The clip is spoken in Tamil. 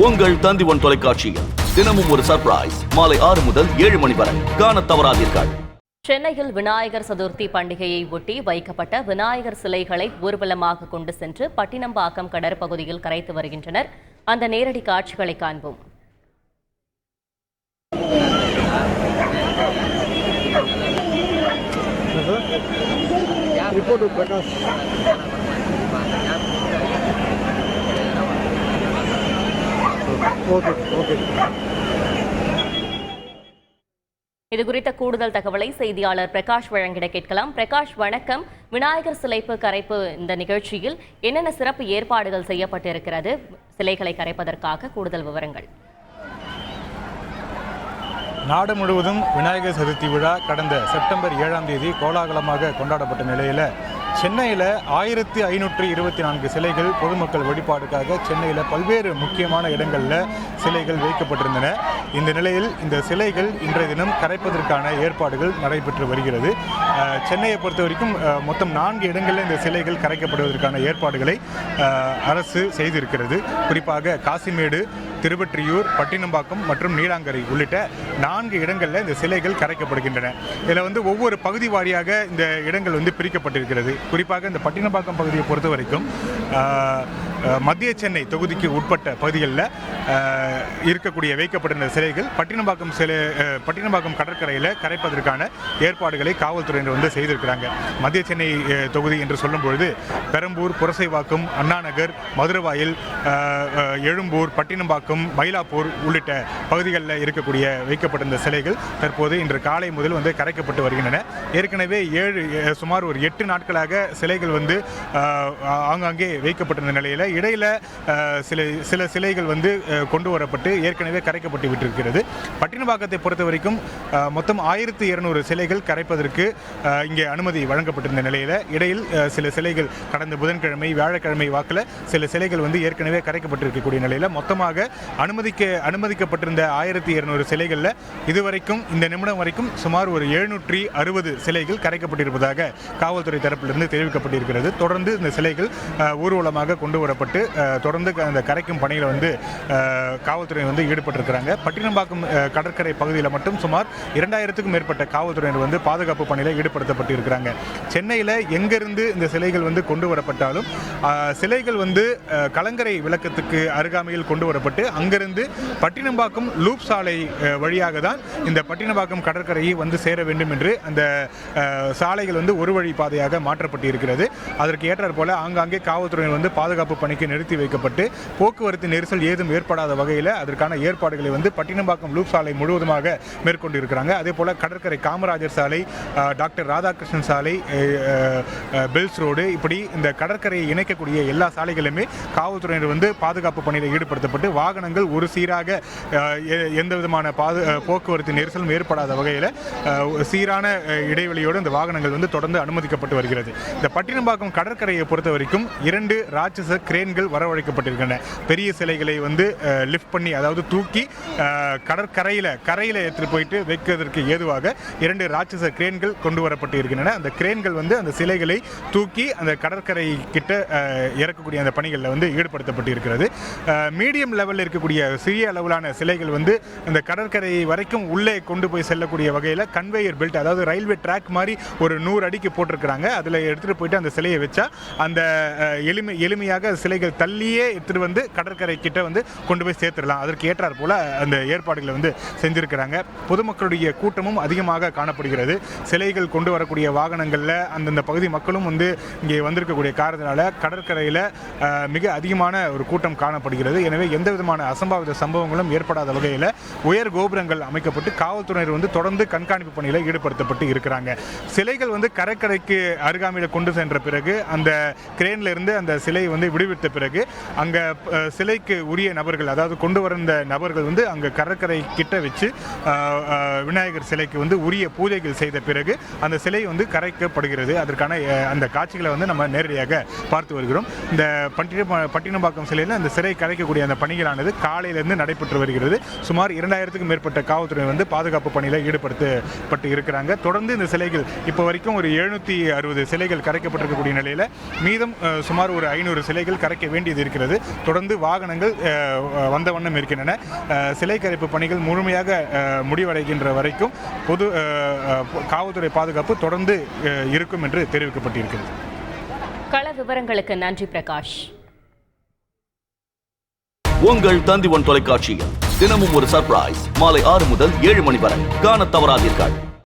உங்கள் தந்தி தந்திவன் தொலைக்காட்சியில் தினமும் ஒரு சர்ப்ரைஸ் மாலை ஆறு முதல் ஏழு மணி வரை. காண தவறாதீர்கள். சென்னையில் விநாயகர் சதுர்த்தி பண்டிகையை ஒட்டி வைக்கப்பட்ட விநாயகர் சிலைகளை ஊர்வலமாக கொண்டு சென்று பட்டினம்பாக்கம் கடற்பகுதியில் கரைத்து வருகின்றனர். அந்த நேரடி காட்சிகளை காண்போம். ரிப்போர்ட் பிரகாஷ் ஓகே ஓகே இது குறித்த கூடுதல் தகவலை செய்தியாளர் பிரகாஷ் வழங்கிட கேட்கலாம். பிரகாஷ் வணக்கம். விநாயகர் சிலைப்பு கரைப்பு இந்த நிகழ்ச்சியில் என்னென்ன சிறப்பு ஏற்பாடுகள் செய்யப்பட்டிருக்கிறது? சிலைகளை கரைப்பதற்காக கூடுதல் விவரங்கள். நாடு முழுவதும் விநாயகர் சதுர்த்தி விழா கடந்த செப்டம்பர் ஏழாம் தேதி கோலாகலமாக கொண்டாடப்பட்ட நிலையில் சென்னையில் ஆயிரத்தி ஐநூற்றி இருபத்தி நான்கு சிலைகள் பொதுமக்கள் வழிபாடுக்காக சென்னையில் பல்வேறு முக்கியமான இடங்களில் சிலைகள் வைக்கப்பட்டிருந்தன. இந்த நிலையில் இந்த சிலைகள் இன்றைய தினம் கரைப்பதற்கான ஏற்பாடுகள் நடைபெற்று வருகிறது. சென்னையை பொறுத்த வரைக்கும் மொத்தம் நான்கு இடங்களில் இந்த சிலைகள் கரைக்கப்படுவதற்கான ஏற்பாடுகளை அரசு செய்திருக்கிறது. குறிப்பாக காசிமேடு திருவற்றியூர் பட்டினம்பாக்கம் மற்றும் நீலாங்கரை உள்ளிட்ட நான்கு இடங்களில் இந்த சிலைகள் கரைக்கப்படுகின்றன. இதில் வந்து ஒவ்வொரு பகுதி வாரியாக இந்த இடங்கள் வந்து பிரிக்கப்பட்டிருக்கிறது. குறிப்பாக இந்த பட்டினம்பாக்கம் பகுதியை பொறுத்த வரைக்கும் மத்திய சென்னை தொகுதிக்கு உட்பட்ட பகுதிகளில் இருக்கக்கூடிய வைக்கப்பட்டிருந்த சிலைகள் பட்டினம்பாக்கம் சிலை பட்டினம்பாக்கம் கடற்கரையில் கரைப்பதற்கான ஏற்பாடுகளை காவல்துறையினர் வந்து செய்திருக்கிறாங்க. மத்திய சென்னை தொகுதி என்று சொல்லும்பொழுது பெரம்பூர் புரசைவாக்கம் அண்ணாநகர் மதுரவாயில் எழும்பூர் பட்டினம்பாக்கம் மயிலாப்பூர் உள்ளிட்ட பகுதிகளில் இருக்கக்கூடிய வைக்கப்பட்டிருந்த சிலைகள் தற்போது இன்று காலை முதல் வந்து கரைக்கப்பட்டு வருகின்றன. ஏற்கனவே ஏழு சுமார் ஒரு எட்டு நாட்களாக சிலைகள் வந்து ஆங்காங்கே வைக்கப்பட்டிருந்த நிலையில் இடையில் சில சில சிலைகள் வந்து கொண்டு வரப்பட்டு ஏற்கனவே கரைக்கப்பட்டு விட்டிருக்கிறது. பட்டினப்பாக்கத்தை பொறுத்த வரைக்கும் மொத்தம் ஆயிரத்தி இருநூறு சிலைகள் கரைப்பதற்கு இங்கே அனுமதி வழங்கப்பட்டிருந்த நிலையில் இடையில் சில சிலைகள் கடந்த புதன்கிழமை வியாழக்கிழமை வாக்கில் சில சிலைகள் வந்து ஏற்கனவே கரைக்கப்பட்டிருக்கக்கூடிய நிலையில் மொத்தமாக அனுமதிக்க அனுமதிக்கப்பட்டிருந்த ஆயிரத்தி இருநூறு சிலைகளில் இதுவரைக்கும் இந்த நிமிடம் வரைக்கும் சுமார் ஒரு எழுநூற்றி அறுபது சிலைகள் கரைக்கப்பட்டிருப்பதாக காவல்துறை தரப்பிலிருந்து தெரிவிக்கப்பட்டிருக்கிறது. தொடர்ந்து இந்த சிலைகள் ஊர்வலமாக கொண்டு வரப்பட்டு ஆஹ், தொடர்ந்து அந்த கரைக்கும் பணியில் வந்து காவல்துறை வந்து ஈடுபட்டிருக்கிறாங்க. பட்டினம்பாக்கம் கடற்கரை பகுதியில் மட்டும் சுமார் இரண்டாயிரத்துக்கும் மேற்பட்ட காவல்துறையினர் வந்து பாதுகாப்பு பணியில் ஈடுபடுத்தப்பட்டிருக்கிறாங்க. சென்னையில் எங்கிருந்து இந்த சிலைகள் வந்து கொண்டு வரப்பட்டாலும் சிலைகள் வந்து கலங்கரை விளக்கத்துக்கு அருகாமையில் கொண்டு வரப்பட்டு அங்கிருந்து பட்டினம்பாக்கம் லூப் சாலை வழியாக தான் இந்த பட்டினம்பாக்கம் கடற்கரையை வந்து சேர வேண்டும் என்று அந்த சாலைகள் வந்து ஒரு வழி பாதையாக மாற்றப்பட்டு இருக்கிறது அதற்கு ஏற்றாற் போல ஆங்காங்கே காவல்துறையினர் வந்து பாதுகாப்பு பணிக்கு நிறுத்தி வைக்கப்பட்டு போக்குவரத்து நெரிசல் ஏதும் ஏற்படாத வகையில் அதற்கான ஏற்பாடுகளை வந்து பட்டினம்பாக்கம் லூப் சாலை முழுவதுமாக மேற்கொண்டு இருக்கிறாங்க அதே போல கடற்கரை காமராஜர் சாலை டாக்டர் ராதாகிருஷ்ணன் சாலை பெல்ஸ் ரோடு இப்படி இந்த கடற்கரையை இணைக்கக்கூடிய எல்லா சாலைகளுமே காவல்துறையினர் வந்து பாதுகாப்பு பணியில் ஈடுபடுத்தப்பட்டு வாகனங்கள் ஒரு சீராக எந்த விதமான பாது போக்குவரத்து நெரிசலும் ஏற்படாத வகையில் சீரான இடைவெளியோடு இந்த வாகனங்கள் வந்து தொடர்ந்து அனுமதிக்கப்பட்டு வருகிறது. இந்த பட்டினம்பாக்கம் கடற்கரையை பொறுத்த வரைக்கும் இரண்டு ராட்சச கிரே கிரேன்கள் வரவழைக்கப்பட்டிருக்கின்றன. பெரிய சிலைகளை வந்து லிஃப்ட் பண்ணி அதாவது தூக்கி கடற்கரையில் கரையில் எடுத்துட்டு போயிட்டு வைக்கிறதற்கு ஏதுவாக இரண்டு ராட்சச கிரேன்கள் கொண்டு வரப்பட்டு இருக்கின்றன அந்த கிரேன்கள் வந்து அந்த சிலைகளை தூக்கி அந்த கடற்கரை கிட்ட இறக்கக்கூடிய அந்த பணிகளில் வந்து ஈடுபடுத்தப்பட்டு இருக்கிறது மீடியம் லெவலில் இருக்கக்கூடிய சிறிய அளவிலான சிலைகள் வந்து அந்த கடற்கரை வரைக்கும் உள்ளே கொண்டு போய் செல்லக்கூடிய வகையில் கன்வேயர் பெல்ட் அதாவது ரயில்வே ட்ராக் மாதிரி ஒரு நூறு அடிக்கு போட்டிருக்கிறாங்க. அதில் எடுத்துகிட்டு போயிட்டு அந்த சிலையை வச்சா அந்த எளிமை எளிமையாக சிலைகள் தள்ளியே எடுத்துகிட்டு வந்து கடற்கரை கிட்ட வந்து கொண்டு போய் சேர்த்துடலாம். அதற்கு ஏற்றாற் போல அந்த ஏற்பாடுகளை வந்து செஞ்சிருக்கிறாங்க. பொதுமக்களுடைய கூட்டமும் அதிகமாக காணப்படுகிறது. சிலைகள் கொண்டு வரக்கூடிய வாகனங்களில் அந்தந்த பகுதி மக்களும் வந்து இங்கே வந்திருக்கக்கூடிய காரணத்தினால கடற்கரையில் மிக அதிகமான ஒரு கூட்டம் காணப்படுகிறது. எனவே எந்த விதமான அசம்பாவித சம்பவங்களும் ஏற்படாத வகையில் உயர் கோபுரங்கள் அமைக்கப்பட்டு காவல்துறையினர் வந்து தொடர்ந்து கண்காணிப்பு பணியில் ஈடுபடுத்தப்பட்டு இருக்கிறாங்க. சிலைகள் வந்து கடற்கரைக்கு அருகாமையில் கொண்டு சென்ற பிறகு அந்த கிரேன்ல இருந்து அந்த சிலை வந்து விடுவித்த பிறகு அங்கே சிலைக்கு உரிய நபர்கள் அதாவது கொண்டு வந்த நபர்கள் வந்து அங்கே கடற்கரை கிட்ட வச்சு விநாயகர் சிலைக்கு வந்து உரிய பூஜைகள் செய்த பிறகு அந்த சிலை வந்து கரைக்கப்படுகிறது. அதற்கான அந்த காட்சிகளை வந்து நம்ம நேரடியாக பார்த்து வருகிறோம். இந்த பட்டின பட்டினம்பாக்கம் சிலையில் அந்த சிலை கரைக்கக்கூடிய அந்த பணிகளானது காலையிலிருந்து நடைபெற்று வருகிறது. சுமார் இரண்டாயிரத்துக்கும் மேற்பட்ட காவல்துறை வந்து பாதுகாப்பு பணியில் ஈடுபடுத்தப்பட்டு இருக்கிறாங்க. தொடர்ந்து இந்த சிலைகள் இப்போ வரைக்கும் ஒரு எழுநூற்றி அறுபது சிலைகள் கரைக்கப்பட்டிருக்கக்கூடிய நிலையில் மீதம் சுமார் ஒரு ஐநூறு சிலைகள் கரைக்க வேண்டியது இருக்கிறது. தொடர்ந்து வாகனங்கள் வந்த வண்ணம் இருக்கின்றன. சிலை கரைப்பு பணிகள் முழுமையாக முடிவடைகின்ற வரைக்கும் பொது காவல்துறை பாதுகாப்பு தொடர்ந்து இருக்கும் என்று தெரிவிக்கப்பட்டிருக்கிறது. கள விவரங்களுக்கு நன்றி பிரகாஷ். உங்கள் தந்தி ஒன் தொலைக்காட்சியில் தினமும் ஒரு சர்ப்ரைஸ் மாலை ஆறு முதல் ஏழு மணி வரை. காணத் தவறாதீர்கள்.